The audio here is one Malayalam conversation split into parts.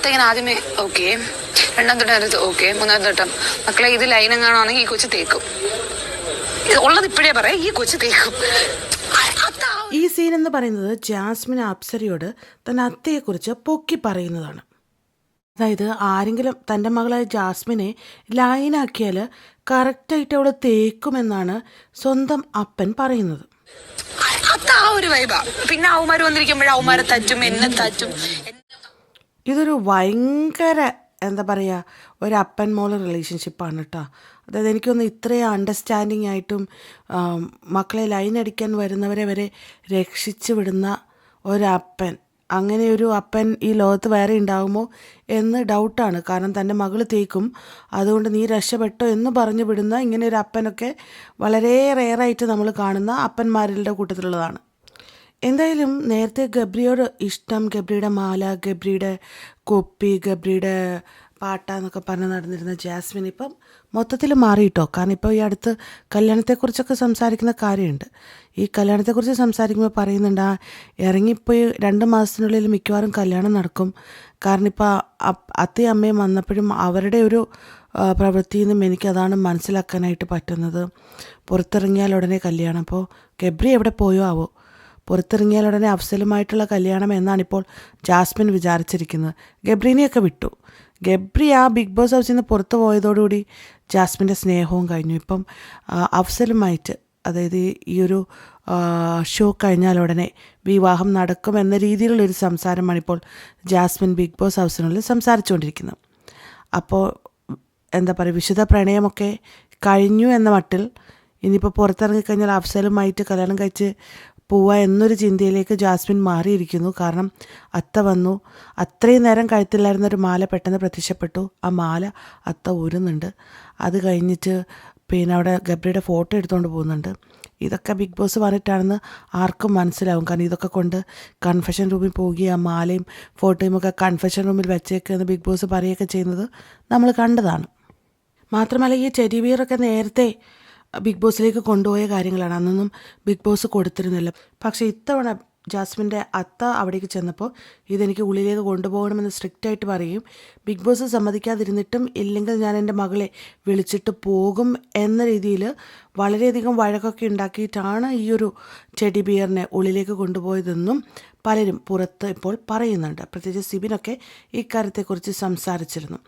അത്ത ഇങ്ങനെ ആദ്യമേ ഓക്കെ രണ്ടാം തൊട്ടം അടുത്ത് ഓക്കെ മൂന്നാം തൊട്ടം. മക്കളെ ഇത് ലൈൻ എങ്ങാണാണെങ്കിൽ ഈ കൊച്ചു തേക്കും. ഉള്ളത് ഇപ്പോഴേ പറയാം ഈ കൊച്ചു തേക്കും. ഈ സീൻ എന്ന് പറയുന്നത് ജാസ്മിൻ അപ്സരയോട് തന്റെ അത്തയെക്കുറിച്ച് പൊക്കി പറയുന്നതാണ്. അതായത് ആരെങ്കിലും തന്റെ മകളായ ജാസ്മിനെ ലൈനാക്കിയാൽ കറക്റ്റായിട്ട് അവൾ തേക്കുമെന്നാണ് സ്വന്തം അപ്പൻ പറയുന്നത്. ആ ഒരു വൈബാ പിന്നെ അവന്മാര് വന്നിരിക്കുമ്പോഴേ അവന്മാരെ തറ്റും എന്നെ തറ്റും ഇതൊരു ഭയങ്കര എന്താ പറയുക ഒരു അപ്പൻ മോൾ റിലേഷൻഷിപ്പാണ് കേട്ടോ അതായത് എനിക്കൊന്ന് ഇത്രയും അണ്ടർസ്റ്റാൻഡിങ് ആയിട്ടും മക്കളെ ലൈൻ അടിക്കാൻ വരുന്നവരെ വരെ രക്ഷിച്ചു വിടുന്ന ഒരപ്പൻ. അങ്ങനെ ഒരു അപ്പൻ ഈ ലോകത്ത് വേറെ ഉണ്ടാകുമോ എന്ന് ഡൗട്ടാണ് കാരണം തന്റെ മകൾ തേക്കും. അതുകൊണ്ട് നീ രക്ഷപ്പെട്ടോ എന്ന് പറഞ്ഞു വിടുന്ന ഇങ്ങനെ ഒരു അപ്പനൊക്കെ വളരെ റെയറായിട്ട് നമ്മൾ കാണുന്ന അപ്പന്മാരുടെ കൂട്ടത്തിലുള്ളതാണ്. എന്തായാലും നേരത്തെ ഗബ്രിയോട് ഇഷ്ടം ഗബ്രിയുടെ മാല ഗബ്രിയുടെ കൊപ്പി ഗബ്രിയുടെ പാട്ട എന്നൊക്കെ പറഞ്ഞ് നടന്നിരുന്ന ജാസ്മിൻ ഇപ്പം മൊത്തത്തിൽ മാറിയിട്ടോ? കാരണം ഇപ്പോൾ ഈ അടുത്ത് കല്യാണത്തെക്കുറിച്ചൊക്കെ സംസാരിക്കുന്ന കാര്യമുണ്ട്. ഈ കല്യാണത്തെക്കുറിച്ച് സംസാരിക്കുമ്പോൾ പറയുന്നുണ്ട് ആ ഇറങ്ങിപ്പോയി രണ്ട് മാസത്തിനുള്ളിൽ മിക്കവാറും കല്യാണം നടക്കും. കാരണം ഇപ്പോൾ അത്തയും അമ്മയും വന്നപ്പോഴും അവരുടെ ഒരു പ്രവൃത്തിയിൽ നിന്നും എനിക്കതാണ് മനസ്സിലാക്കാനായിട്ട് പറ്റുന്നത്. പുറത്തിറങ്ങിയാൽ ഉടനെ കല്യാണം. അപ്പോൾ ഗബ്രി എവിടെ പോയോ ആവോ? പുറത്തിറങ്ങിയാൽ ഉടനെ അഫ്സലുമായിട്ടുള്ള കല്യാണം എന്നാണ് ഇപ്പോൾ ജാസ്മിൻ വിചാരിച്ചിരിക്കുന്നത്. ഗബ്രീനെയൊക്കെ വിട്ടു. ഗബ്രി ആ ബിഗ് ബോസ് ഹൗസിൽ നിന്ന് പുറത്തു പോയതോടുകൂടി ജാസ്മിന്റെ സ്നേഹവും കഴിഞ്ഞു. ഇപ്പം അഫ്സലുമായിട്ട് അതായത് ഈ- ഒരു ഷോ കഴിഞ്ഞാൽ ഉടനെ വിവാഹം നടക്കുമെന്ന രീതിയിലുള്ളൊരു സംസാരമാണ് ഇപ്പോൾ ജാസ്മിൻ ബിഗ് ബോസ് ഹൗസിനുള്ളിൽ സംസാരിച്ചുകൊണ്ടിരിക്കുന്നത്. അപ്പോൾ എന്താ പറയുക വിശുദ്ധ പ്രണയമൊക്കെ കഴിഞ്ഞു എന്ന മട്ടിൽ ഇനിയിപ്പോൾ പുറത്തിറങ്ങിക്കഴിഞ്ഞാൽ അഫ്സലുമായിട്ട് കല്യാണം കഴിച്ച് പോവുക എന്നൊരു ചിന്തയിലേക്ക് ജാസ്മിൻ മാറിയിരിക്കുന്നു. കാരണം അത്ത വന്നു. അത്രയും നേരം കഴുത്തില്ലായിരുന്ന ഒരു മാല പെട്ടെന്ന് പ്രത്യക്ഷപ്പെട്ടു. ആ മാല അത്ത ഊരുന്നുണ്ട്. അത് കഴിഞ്ഞിട്ട് പിന്നെ അവിടെ ഗബ്രിയുടെ ഫോട്ടോ എടുത്തുകൊണ്ട് പോകുന്നുണ്ട്. ഇതൊക്കെ ബിഗ് ബോസ് പറഞ്ഞിട്ടാണെന്ന് ആർക്കും മനസ്സിലാവും. കാരണം ഇതൊക്കെ കൊണ്ട് കൺഫെഷൻ റൂമിൽ പോകുക ആ മാലയും ഫോട്ടോയും ഒക്കെ കൺഫെഷൻ റൂമിൽ വെച്ചേക്കെന്ന് ബിഗ് ബോസ് പറയുകയൊക്കെ ചെയ്യുന്നത് നമ്മൾ കണ്ടതാണ്. മാത്രമല്ല ഈ ചെരിവീറൊക്കെ നേരത്തെ ബിഗ് ബോസിലേക്ക് കൊണ്ടുപോയ കാര്യങ്ങളാണ്. അന്നൊന്നും ബിഗ് ബോസ് കൊടുത്തിരുന്നില്ല. പക്ഷേ ഇത്തവണ ജാസ്മിന്റെ അത്ത അവിടേക്ക് ചെന്നപ്പോൾ ഇതെനിക്ക് ഉള്ളിലേക്ക് കൊണ്ടുപോകണമെന്ന് സ്ട്രിക്റ്റ് ആയിട്ട് പറയും ബിഗ് ബോസ് സമ്മതിക്കാതിരുന്നിട്ടും ഇല്ലെങ്കിൽ ഞാൻ എന്റെ മകളെ വിളിച്ചിട്ട് പോകും എന്ന രീതിയിൽ വളരെയധികം വഴക്കൊക്കെ ഉണ്ടാക്കിയിട്ടാണ് ഈ ഒരു ചെടി ബിയറിനെ ഉള്ളിലേക്ക് കൊണ്ടുപോയതെന്നും പലരും പുറത്ത് ഇപ്പോൾ പറയുന്നുണ്ട്. പ്രത്യേകിച്ച് സിബിനൊക്കെ ഇക്കാര്യത്തെക്കുറിച്ച് സംസാരിച്ചിരുന്നു.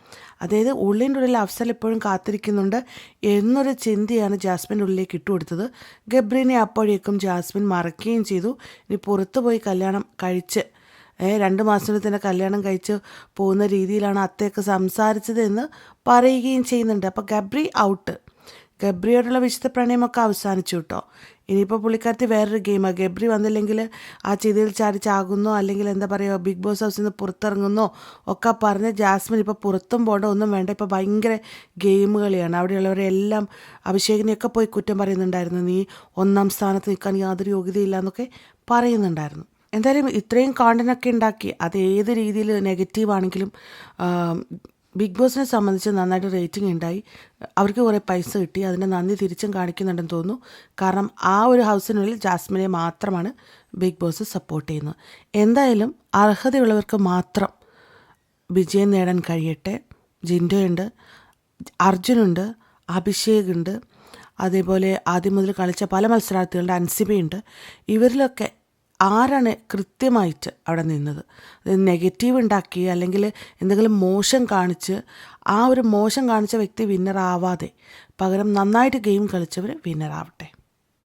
അതായത് ഉള്ളിന്റെ ഉള്ളിൽ അഫ്സൽ എപ്പോഴും കാത്തിരിക്കുന്നുണ്ട് എന്നൊരു ചിന്തയാണ് ജാസ്മിന്റെ ഉള്ളിലേക്ക് ഇട്ടുകൊടുത്തത് ഗബ്രീനെ അപ്പോഴേക്കും ജാസ്മിൻ മറക്കുകയും ചെയ്തു. ഇനി പുറത്ത് പോയി കല്യാണം കഴിച്ച് രണ്ട് മാസത്തിന് തന്നെ കല്യാണം കഴിച്ച് പോകുന്ന രീതിയിലാണ് അത്തയൊക്കെ സംസാരിച്ചത് എന്ന് പറയുകയും ചെയ്യുന്നുണ്ട്. അപ്പോൾ ഗബ്രി ഔട്ട് ഗബ്രിയോടുള്ള വിശുദ്ധ പ്രണയമൊക്കെ അവസാനിച്ചു കേട്ടോ. ഇനിയിപ്പോൾ പുള്ളിക്കാരത്തി വേറൊരു ഗെയിമാണ് ഗബ്രി വന്നില്ലെങ്കിൽ ആ ചിതയിൽ ചാടിച്ചാകുന്നോ അല്ലെങ്കിൽ എന്താ പറയുക ബിഗ് ബോസ് ഹൗസിൽ നിന്ന് പുറത്തിറങ്ങുന്നോ ഒക്കെ പറഞ്ഞ് ജാസ്മിൻ ഇപ്പോൾ പുറത്തും പോകേണ്ട ഒന്നും വേണ്ട. ഇപ്പോൾ ഭയങ്കര ഗെയിം കളിയാണ്. അവിടെയുള്ളവരെല്ലാം അഭിഷേകിനെയൊക്കെ പോയി കുറ്റം പറയുന്നുണ്ടായിരുന്നു. നീ ഒന്നാം സ്ഥാനത്ത് നിൽക്കാൻ യാതൊരു യോഗ്യതയില്ല എന്നൊക്കെ പറയുന്നുണ്ടായിരുന്നു. എന്തായാലും ഇത്രയും കോണ്ടന്റൊക്കെ ഉണ്ടാക്കി അത് ഏത് രീതിയിൽ നെഗറ്റീവ് ആണെങ്കിലും ബിഗ് ബോസിനെ സംബന്ധിച്ച് നന്നായിട്ട് റേറ്റിംഗ് ഉണ്ടായി. അവർക്ക് കുറേ പൈസ കിട്ടി. അതിന്റെ നന്ദി തിരിച്ചും കാണിക്കുന്നുണ്ടെന്ന് തോന്നുന്നു. കാരണം ആ ഒരു ഹൗസിനുള്ളിൽ ജാസ്മിനെ മാത്രമാണ് ബിഗ് ബോസ് സപ്പോർട്ട് ചെയ്യുന്നത്. എന്തായാലും അർഹതയുള്ളവർക്ക് മാത്രം വിജയം നേടാൻ കഴിയട്ടെ. ജിൻഡോയുണ്ട് അർജുനുണ്ട് അഭിഷേക് ഉണ്ട് അതേപോലെ ആദ്യം മുതൽ കളിച്ച പല മത്സരാർത്ഥികളുടെ അൻസിബയുണ്ട്. ഇവരിലൊക്കെ ആരാണ് കൃത്യമായിട്ട് അവിടെ നിന്നത്? നെഗറ്റീവ് ഉണ്ടാക്കി അല്ലെങ്കിൽ എന്തെങ്കിലും മോശം കാണിച്ച് ആ ഒരു മോശം കാണിച്ച വ്യക്തി വിന്നർ ആവാതെ പകരം നന്നായിട്ട് ഗെയിം കളിച്ചവർ വിന്നർ ആവട്ടെ.